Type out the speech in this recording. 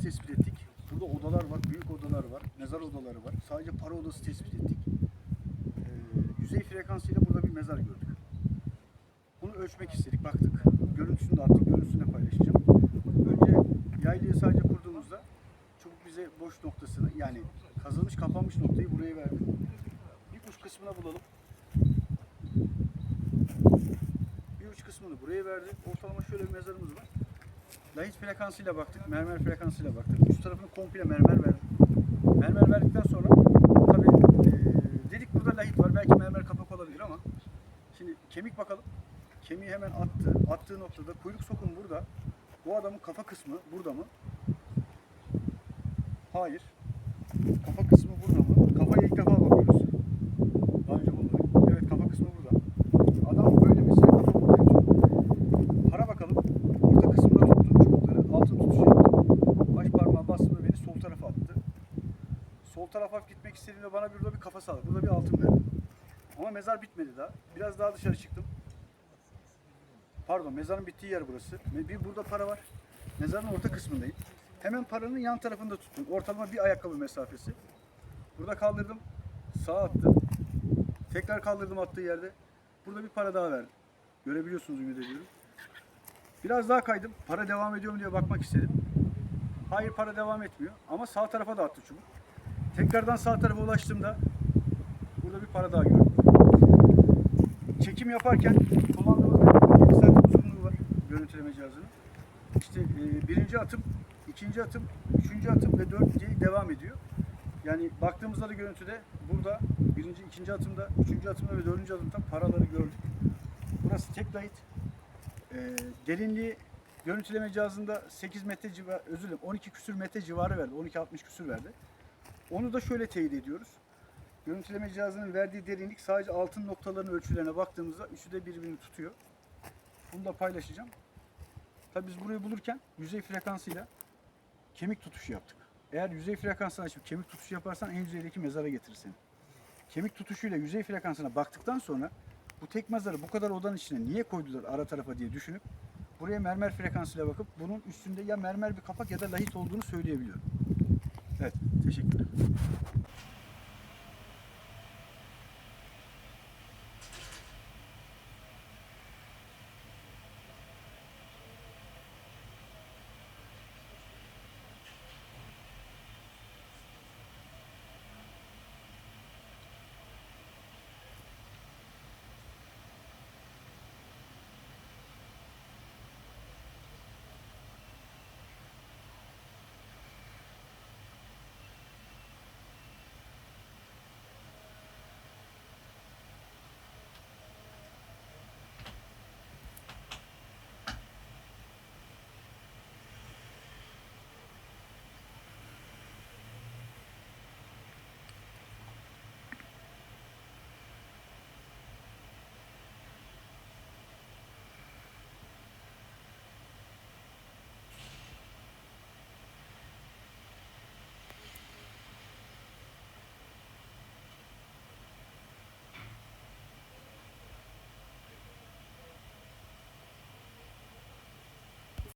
tespit ettik. Burada odalar var, büyük odalar var, mezar odaları var. Sadece para odası tespit ettik. Ee, yüzey frekansıyla burada bir mezar gördük. Bunu ölçmek istedik, baktık. Görüntüsünü de attık, görüntüsünü de paylaşacağım. Önce yaylayı sadece kurduğumuzda çubuk bize boş noktasını yani kazılmış kapanmış noktayı buraya verdi. Bir uç kısmına bulalım. Bir uç kısmını buraya verdi. Ortalama şöyle bir mezarımız var. Lahit frekansıyla baktık, mermer frekansıyla baktık. Üst tarafını komple mermer verdik. Mermer verdikten sonra tabii eee, dedik burada lahit var. Belki mermer kapak olabilir ama şimdi kemik bakalım. Kemiği hemen attı. Attığı noktada kuyruk sokun burada. Bu adamın kafa kısmı burada mı? Hayır. Kafa kısmı burada mı? Kafaya ilk defa bakıyoruz. Daha önce bulmadık. Evet kafa kısmı burada. Adam böyle mesela kafa burada yatıyor. Para bakalım. Orta kısımda tuttum çubukları. Altın tutuş yaptım. Baş parmağı bastığımda beni sol tarafa attı. Sol tarafa gitmek istediğimde bana burada bir kafa sağladı. Burada bir altın verdi. Ama mezar bitmedi daha. Biraz daha dışarı çıktım. Pardon mezarın bittiği yer burası. Bir burada para var. Mezarın orta kısmındayım. Hemen paranın yan tarafında tuttum. Ortalama bir ayakkabı mesafesi. Burada kaldırdım. Sağa attım. Tekrar kaldırdım attığı yerde. Burada bir para daha verdim. Görebiliyorsunuz ümit ediyorum. Biraz daha kaydım. Para devam ediyor mu diye bakmak istedim. Hayır para devam etmiyor. Ama sağ tarafa da attı çubuk. Tekrardan sağ tarafa ulaştığımda burada bir para daha gördüm. Çekim yaparken kullandığımız bir saat uzunluğu var görüntüleme cihazının. İşte e, birinci atım, ikinci atım, üçüncü atım ve dört diye devam ediyor. Yani baktığımızda da görüntüde burada birinci, ikinci atımda, üçüncü atımda ve dördüncü atımda paraları gördük. Burası tek layit. E, derinliği görüntüleme cihazında 8 metre civarı, özür dilerim 12 küsür metre civarı verdi. 12-60 küsür verdi. Onu da şöyle teyit ediyoruz. Görüntüleme cihazının verdiği derinlik sadece altın noktaların ölçülerine baktığımızda üçü de birbirini tutuyor. Bunu da paylaşacağım. Tabii biz burayı bulurken yüzey frekansıyla kemik tutuşu yaptık. Eğer yüzey frekansını açıp kemik tutuşu yaparsan en yüzeydeki mezara getirir seni. Kemik tutuşuyla yüzey frekansına baktıktan sonra bu tek mezarı bu kadar odanın içine niye koydular ara tarafa diye düşünüp buraya mermer frekansıyla bakıp bunun üstünde ya mermer bir kapak ya da lahit olduğunu söyleyebiliyorum. Teşekkürler.